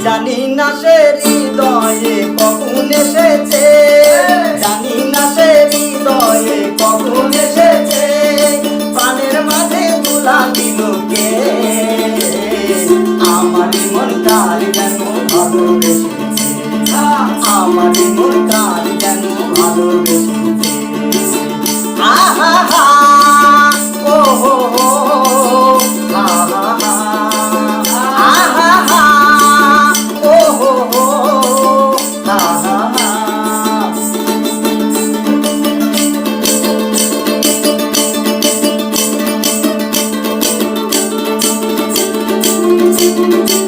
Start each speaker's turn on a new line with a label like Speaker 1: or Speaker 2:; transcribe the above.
Speaker 1: জানি না সে হৃদয়ে কখন এসেছে। জানি না সে হৃদয়ে কখন এসেছে। প্রাণের মাঝে তুলা দিল কে? আমার মন কার যেন ভালোবেসেছে। আমার মন কার যেন ভালোবেসেছে। Thank you.